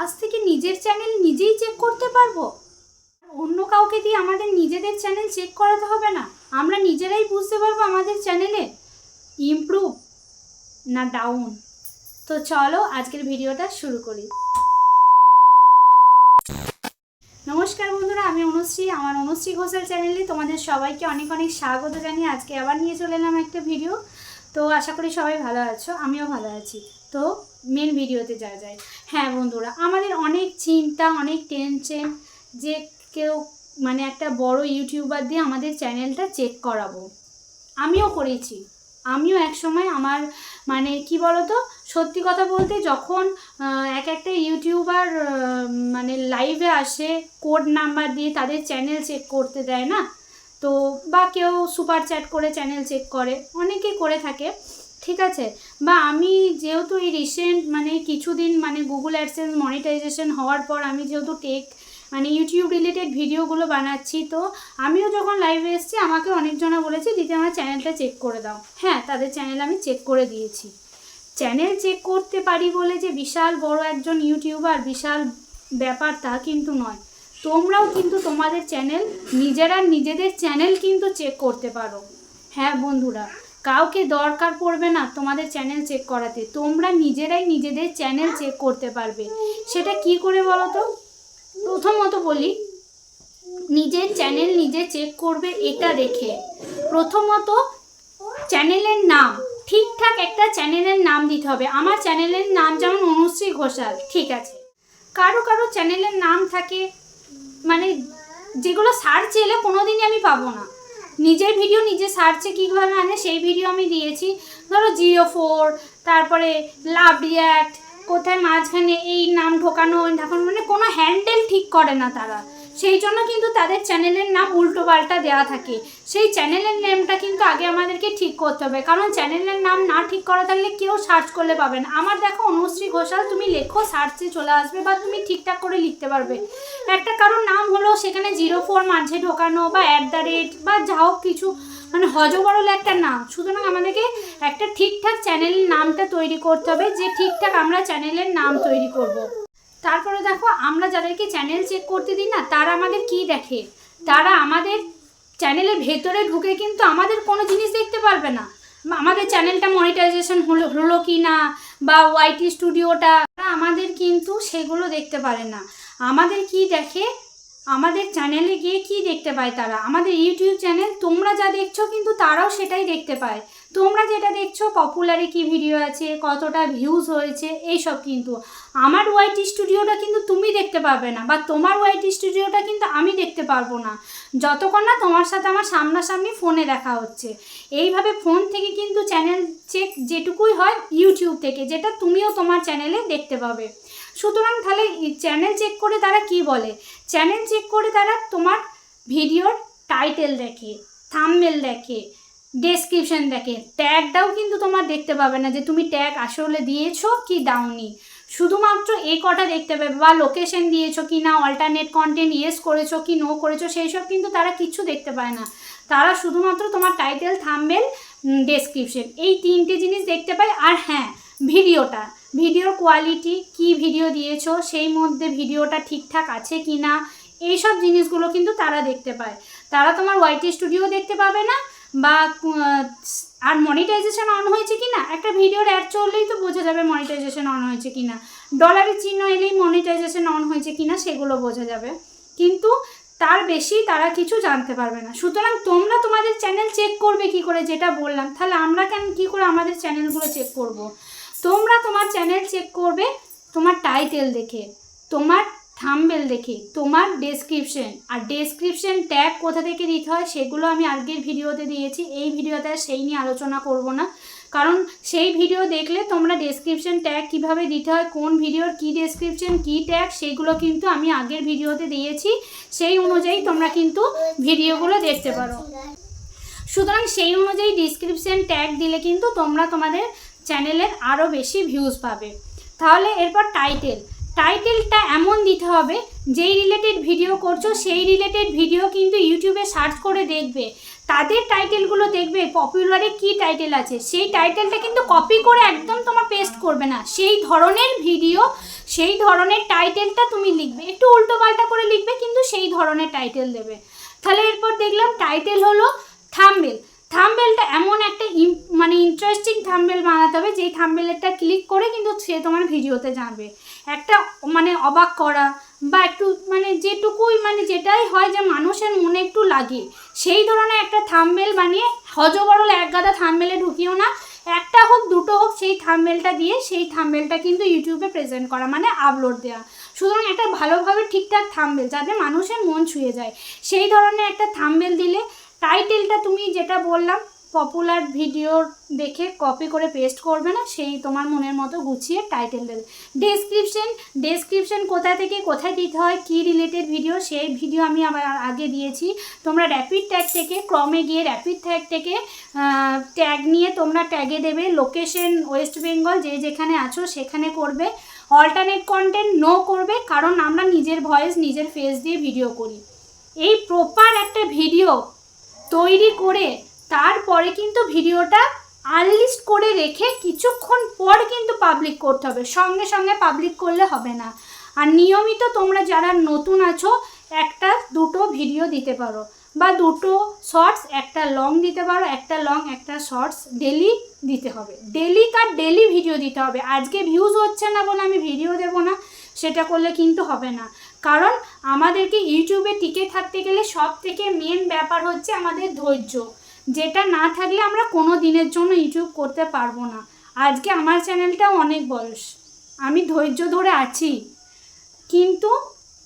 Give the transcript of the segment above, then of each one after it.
আজ থেকে নিজের চ্যানেল নিজেই চেক করতে পারব। অন্য কাউকে দিয়ে আমাদের নিজেদের চ্যানেল চেক করাতে হবে না। আমরা নিজেরাই বুঝতে পারব আমাদের চ্যানেলে ইমপ্রুভ না ডাউন তো চলো আজকের ভিডিওটা শুরু করি। নমস্কার বন্ধুরা, আমি অনুশ্রী। আমার অনুশ্রী ঘোষাল চ্যানেলে তোমাদের সবাইকে অনেক অনেক স্বাগত জানিয়ে আজকে আবার নিয়ে চলে এলাম একটা ভিডিও তো আশা করি সবাই ভালো আছো, আমিও ভালো আছি। তো মেন ভিডিওতে যা যায় হ্যাঁ বন্ধুরা, আমাদের অনেক চিন্তা, অনেক টেনশন যে কেউ মানে একটা বড় ইউটিউবার দিয়ে আমাদের চ্যানেলটা চেক করাবো। আমিও করেছি। আমিও এক সময় আমার মানে কি বলতো, সত্যি কথা বলতে যখন এক একটা ইউটিউবার মানে লাইভে আসে কোড নাম্বার দিয়ে তাদের চ্যানেল চেক করতে দেয় না তো বা কেউ সুপার চ্যাট করে চ্যানেল চেক করে, অনেকে করে থাকে, ঠিক আছে? বা আমি যেহেতু এই রিসেন্ট মানে কিছুদিন মানে গুগল অ্যাডসেন্স মনিটাইজেশন হওয়ার পর আমি যেহেতু টেক মানে ইউটিউব রিলেটেড ভিডিওগুলো বানাচ্ছি, তো আমিও যখন লাইভে এসেছি, আমাকে অনেকজনা বলেছে, দিদি, আমার চ্যানেলটা চেক করে দাও। হ্যাঁ তাদের চ্যানেল আমি চেক করে দিয়েছি। চ্যানেল চেক করতে পারি বলে যে বিশাল বড় একজন ইউটিউবার বিশাল ব্যাপার তা কিন্তু নয়। তোমরাও কিন্তু তোমাদের চ্যানেল, নিজেরা নিজেদের চ্যানেল কিন্তু চেক করতে পারো। হ্যাঁ বন্ধুরা, কাউকে দরকার পড়বে না তোমাদের চ্যানেল চেক করাতে, তোমরা নিজেরাই নিজেদের চ্যানেল চেক করতে পারবে। সেটা কি করে বলো তো প্রথমত বলি, নিজের চ্যানেল নিজে চেক করবে এটা দেখে প্রথমত চ্যানেলের নাম, ঠিকঠাক একটা চ্যানেলের নাম দিতে হবে। আমার চ্যানেলের নাম যেমন অনুশ্রী ঘোষাল, ঠিক আছে। কারও কারও চ্যানেলের নাম থাকে মানে যেগুলো সার্চ এলে কোনো দিনই আমি পাবো না। নিজের ভিডিও নিজে সার্চে কীভাবে আনে সেই ভিডিও আমি দিয়েছি। ধরো জিও ফোর তারপরে লাভ রিয়াক্ট কোথায় মাঝখানে এই নাম ঢোকানো ঢাকানো মানে কোনো হ্যান্ডেল ঠিক করে না তারা। সেই জন্য কিন্তু তাদের চ্যানেলের নাম উল্টো পাল্টা দেওয়া থাকে। সেই চ্যানেলের নেমটা কিন্তু আগে আমাদেরকে ঠিক করতে হবে। কারণ চ্যানেলের নাম না ঠিক করা থাকলে কেউ সার্চ করলে পাবে না। আমার দেখো অনুশ্রী ঘোষাল, তুমি লেখো সার্চে চলে আসবে বা তুমি ঠিকঠাক করে লিখতে পারবে। একটা কারোর নাম হলো সেখানে জিরো ফোর মাঝে ঢোকানো বা অ্যাট দ্য রেট বা যা হোক কিছু। মানে হজবরল একটা নাম। সুতরাং আমাদেরকে একটা ঠিকঠাক চ্যানেলের নামটা তৈরি করতে হবে যে ঠিকঠাক আমরা চ্যানেলের নাম তৈরি করব। তারপরে দেখো, আমরা যাদেরকে চ্যানেল চেক করতে দিই না, তারা আমাদের কি দেখে? তারা আমাদের চ্যানেলের ভেতরে ঢুকে কিন্তু আমাদের কোনো জিনিস দেখতে পারবে না। আমাদের চ্যানেলটা মনিটাইজেশন হলো হলো কি না, বা ওয়াইটি স্টুডিওটা আমাদের কিন্তু সেগুলো দেখতে পারে না। আমাদের কি দেখে? আমাদের চ্যানেলে গিয়ে কি দেখতে পায় তারা? আমাদের ইউটিউব চ্যানেল তোমরা যা দেখছ কিন্তু তারাও সেটাই দেখতে পায়। তোমরা যেটা দেখছ পপুলারে কি ভিডিও আছে, কতটা ভিউজ হয়েছে, এইসব কিন্তু। আমার ওয়াইটি স্টুডিওটা কিন্তু তুমি দেখতে পাবে না, বা তোমার ওয়াইটি স্টুডিওটা কিন্তু আমি দেখতে পারব না। যতক্ষণ না তোমার সাথে আমার সামনাসামনি ফোনে দেখা হচ্ছে। এইভাবে ফোন থেকে কিন্তু চ্যানেল চেক যেটুকুই হয় ইউটিউব থেকে, যেটা তুমিও তোমার চ্যানেলে দেখতে পাবে। সুতরাং তাহলে চ্যানেল চেক করে তারা কি বলে? চ্যানেল চেক করে তারা তোমার ভিডিওর টাইটেল দেখে থাম্বনেল দেখে ডেসক্রিপশন দেখে। ট্যাগটাও কিন্তু তোমার দেখতে পাবে না যে তুমি ট্যাগ আসলে দিয়েছ কি দাওনি। শুধুমাত্র এই কটা দেখতে পাবে বা লোকেশন দিয়েছ কি না অল্টারনেট কন্টেন্ট ইয়েস করেছ কি নো করেছ, সেই সব কিন্তু তারা কিছু দেখতে পায় না। তারা শুধুমাত্র তোমার টাইটেল থাম্বেল ডেসক্রিপশন এই তিনটে জিনিস দেখতে পায় আর হ্যাঁ ভিডিওটা। ভিডিওর কোয়ালিটি কি ভিডিও দিয়েছ, সেই মধ্যে ভিডিওটা ঠিকঠাক আছে কি না, এইসব জিনিসগুলো কিন্তু তারা দেখতে পায়। তারা তোমার ওয়াইটি স্টুডিও দেখতে পাবে না বা আর মনিটাইজেশন অন হয়েছে কি না একটা ভিডিওর অ্যাড চললেই তো বোঝা যাবে মনিটাইজেশন অন হয়েছে কি না ডলারের চিহ্ন এলেই মনিটাইজেশন অন হয়েছে কি না সেগুলো বোঝা যাবে। কিন্তু তার বেশি তারা কিছু জানতে পারবে না। সুতরাং তোমরা তোমাদের চ্যানেল চেক করবে কি করে, যেটা বললাম। তাহলে আমরা কেন, কি করে আমাদের চ্যানেলগুলো চেক করব। তোমরা তোমার চ্যানেল চেক করবে তোমার টাইটেল দেখে। তোমার থাম্বেল দেখে। তোমার ডেসক্রিপশন আর ডেসক্রিপশন ট্যাগ কোথা থেকে দিতে হয় সেগুলো আমি আগের ভিডিওতে দিয়েছি। এই ভিডিওতে সেই নিয়ে আলোচনা করব না। কারণ সেই ভিডিও দেখলে তোমরা ডেসক্রিপশন ট্যাগ কীভাবে দিতে হয়, কোন ভিডিওর কি ডেসক্রিপশন কি ট্যাগ সেগুলো কিন্তু আমি আগের ভিডিওতে দিয়েছি। সেই অনুযায়ী তোমরা কিন্তু ভিডিওগুলো দেখতে পারো। সুতরাং সেই অনুযায়ী ডিসক্রিপশন ট্যাগ দিলে কিন্তু তোমরা তোমাদের চ্যানেলের আরও বেশি ভিউজ পাবে। তাহলে এরপর টাইটেল টাইটেলটা এমন দিতে হবে, যেই রিলেটেড ভিডিও করছ, সেই রিলেটেড ভিডিও কিন্তু ইউটিউবে সার্চ করে দেখবে। তাদের টাইটেলগুলো দেখবে পপুলারে কি টাইটেল আছে? সেই টাইটেলটা কিন্তু কপি করে একদম তোমার পেস্ট করবে না। সেই ধরনের ভিডিও সেই ধরনের টাইটেলটা তুমি লিখবে। একটু উল্টো পাল্টা করে লিখবে, কিন্তু সেই ধরনের টাইটেল দেবে। তাহলে এরপর দেখলাম টাইটেল হলো থাম্বেল থাম্বেলটা এমন একটা মানে ইন্টারেস্টিং থাম্বেল বানাতে হবে, যেই থাম্বেলেরটা ক্লিক করে কিন্তু সে তোমার ভিডিওতে যাবে। একটা মানে অবাক করা বা একটু মানে যেটুকুই মানে যেটাই হয় যে মানুষের মনে একটু লাগে। সেই ধরনের একটা থামবেল বানিয়ে হজবরল এক গাদা থামবেলে ঢুকিও না। একটা হোক, দুটো হোক, সেই থাম্বেলটা দিয়ে সেই থাম্বেলটা কিন্তু ইউটিউবে প্রেজেন্ট করা মানে আপলোড দেওয়া সুতরাং একটা ভালোভাবে ঠিকঠাক থামবেল যাতে মানুষের মন ছুঁয়ে যায়। সেই ধরনের একটা থাম্বেল দিলে টাইটেলটা তুমি যেটা বললাম পপুলার ভিডিও দেখে কপি করে পেস্ট করবে না, সেই তোমার মনের মতো গুছিয়ে টাইটেল দেবে। ডেসক্রিপশন ডেসক্রিপশন কোথা থেকে কোথায় দিতে হয়, কী রিলেটেড ভিডিও সেই ভিডিও আমি আবার আগে দিয়েছি। তোমরা র্যাপিড ট্যাগ থেকে, ক্রমে গিয়ে র্যাপিড ট্যাগ থেকে ট্যাগ নিয়ে তোমরা ট্যাগে দেবে। লোকেশন ওয়েস্ট বেঙ্গল যে যেখানে আছো সেখানে করবে। অল্টারনেট কন্টেন্ট নো করবে, কারণ আমরা নিজের ভয়েস নিজের ফেস দিয়ে ভিডিও করি। এই প্রপার একটা ভিডিও তৈরি করে তারপরে কিন্তু ভিডিওটা আনলিস্ট করে রেখে কিছুক্ষণ পর কিন্তু পাবলিক করতে হবে। সঙ্গে সঙ্গে পাবলিক করলে হবে না। আর নিয়মিত তোমরা যারা নতুন আছো, একটা, দুটো ভিডিও দিতে পারো। বা দুটো শর্টস একটা লং দিতে পারো, একটা লং একটা শর্টস ডেলি দিতে হবে। ডেলি কার ডেলি ভিডিও দিতে হবে। আজকে ভিউজ হচ্ছে না বলে আমি ভিডিও দেবো না, সেটা করলে কিন্তু হবে না। কারণ আমাদেরকে ইউটিউবে টিকে থাকতে গেলে সব থেকে মেন ব্যাপার হচ্ছে আমাদের ধৈর্য। যেটা না থাকলে আমরা কোনো দিনের জন্য ইউটিউব করতে পারব না। আজকে আমার চ্যানেলটাও অনেক বয়স। আমি ধৈর্য ধরে আছি। কিন্তু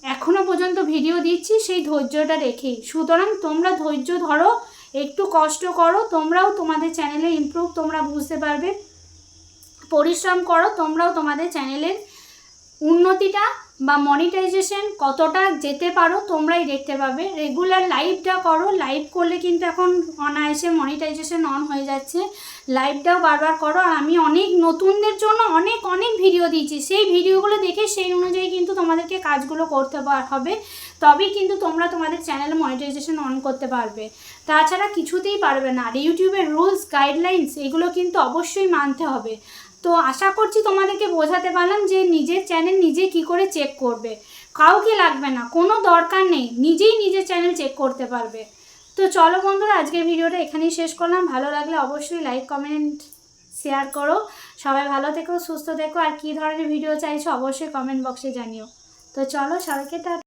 এখনও পর্যন্ত ভিডিও দিচ্ছি, সেই ধৈর্যটা রেখেই। সুতরাং তোমরা ধৈর্য ধরো, একটু কষ্ট করো, তোমরাও তোমাদের চ্যানেলে ইমপ্রুভ তোমরা বুঝতে পারবে। পরিশ্রম করো, তোমরাও তোমাদের চ্যানেলের উন্নতিটা বা মনিটাইজেশন কতটা যেতে পারো তোমরাই দেখতে পাবে। রেগুলার লাইভটা করো লাইভ করলে কিন্তু এখন অনায়াসে মনিটাইজেশন অন হয়ে যাচ্ছে। লাইভটাও বারবার করো। আর আমি অনেক নতুনদের জন্য অনেক অনেক ভিডিও দিয়েছি। সেই ভিডিওগুলো দেখে সেই অনুযায়ী কিন্তু তোমাদেরকে কাজগুলো করতে হবে। তবেই কিন্তু তোমরা তোমাদের চ্যানেলে মনিটাইজেশন অন করতে পারবে। তাছাড়া কিছুতেই পারবে না। আর ইউটিউবের রুলস গাইডলাইন্স এগুলো কিন্তু অবশ্যই মানতে হবে। তো আশা করছি তোমাদেরকে বোঝাতে পারলাম যে নিজের চ্যানেল নিজে কি করে চেক করবে। কাউকে লাগবে না, কোনো দরকার নেই, নিজেই নিজের চ্যানেল চেক করতে পারবে। তো চলো বন্ধুরা, আজকের ভিডিওটা এখানেই শেষ করলাম। ভালো লাগলে অবশ্যই লাইক কমেন্ট শেয়ার করো। সবাই ভালো থেকো, সুস্থ থেকো। আর কী ধরনের ভিডিও চাইছো অবশ্যই কমেন্ট বক্সে জানিও। তো চলো, সবাইকে টা